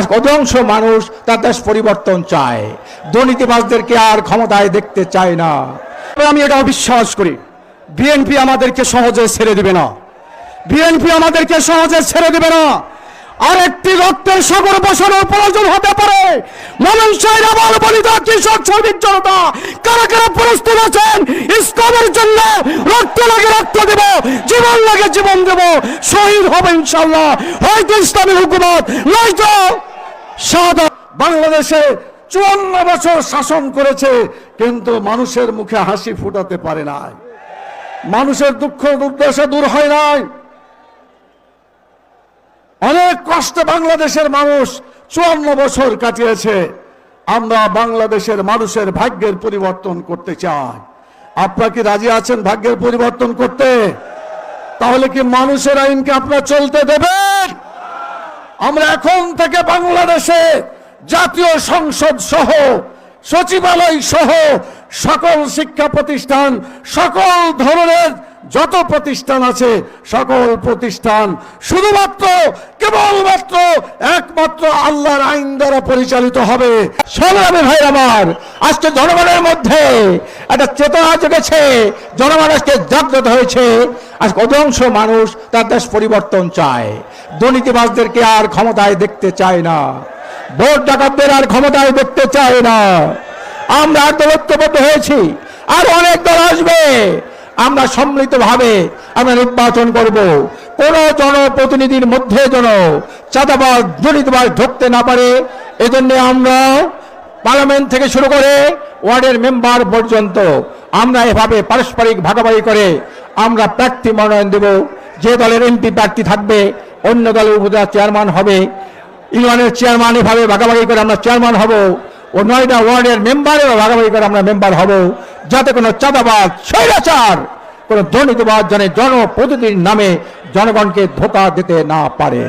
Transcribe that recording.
আজ অধিকাংশ মানুষ তার দেশ পরিবর্তন চায়। দুর্নীতিবাজদেরকে আর ক্ষমতায় দেখতে চায় না। আমি এটাও বিশ্বাস করি। বিএনপি আমাদেরকে সহজে ছেড়ে দিবে না। বিএনপি আমাদেরকে সহজে ছেড়ে দিবে না। আরেকটি রক্তের সাগর বসানোর প্রয়োজন হতে পারে। আবার বলিতা, কৃষক, শ্রমিক জনতা, কারা কারা প্রস্তুত আছেন? ইসলামের জন্য রক্ত লাগে রক্ত দেব, জীবন লাগে জীবন দেব। শহীদ হবে ইনশাল্লাহ হয়তো ইসলামী হুকুমত, নয়তো সাদা বাংলাদেশে চুয়ান্ন বছর শাসন করেছে, কিন্তু মানুষের মুখে হাসি ফুটাতে পারে নাই। মানুষের দুঃখ দুর্দশা দূর হয় নাই। অনেক কষ্টে বাংলাদেশের মানুষ চুয়ান্ন বছর কাটিয়েছে। আমরা বাংলাদেশের মানুষের ভাগ্যের পরিবর্তন করতে চাই। আপনারা কি রাজি আছেন ভাগ্যের পরিবর্তন করতে? তাহলে কি মানুষের আইনকে আপনারা চলতে দেবেন? আমরা এখন থেকে বাংলাদেশে জাতীয় সংসদ সহ সচিবালয় সহ সকল শিক্ষা প্রতিষ্ঠান সকল ধরনের যত প্রতিষ্ঠান আছে, সকল প্রতিষ্ঠান শুধুমাত্র, কেবলমাত্র, একমাত্র আল্লাহর আইন দ্বারা পরিচালিত হবে। সংগ্রামী ভাই আমার, আজকে জনগণের মধ্যে একটা চেতনা জেগেছে। জনগণ আজকে জাগ্রত হয়েছে। আজকে অধিকাংশ মানুষ তার দেশ পরিবর্তন চায়। দুর্নীতিবাজদেরকে আর ক্ষমতায় দেখতে চায় না। ভোট ডাকাতদের আর ক্ষমতায় দেখতে চায় না। আমরা দলত্ববদ্ধ হয়েছি। আর অনেক দল আসবে। আমরা সম্মিলিতভাবে আমরা নির্বাচন করব। কোন জনপ্রতিনিধির মধ্যে যেন চাঁদাবাজ, দুর্নীতিবাজ ঢুকতে না পারে, এজন্য আমরা পার্লামেন্ট থেকে শুরু করে ওয়ার্ডের মেম্বার পর্যন্ত আমরা এভাবে পারস্পরিক ভাগাভাগি করে আমরা প্রার্থী মনোনয়ন দেব। যে দলের এমপি প্রার্থী থাকবে, অন্য দলের উপজেলা চেয়ারম্যান হবে। ইউনিয়নের চেয়ারম্যান এভাবে ভাগাভাগি করে আমরা চেয়ারম্যান হব। ও নয়ডা ওয়ার্ডের মেম্বারেরও ভাগাভাগি করে আমরা মেম্বার হব। যাতে কোনো চাঁদাবাদ স্বৈরাচার, কোনো দুর্নীতিবাদ যেন জনপ্রতিনিধির নামে জনগণকে ধোকা দিতে না পারে।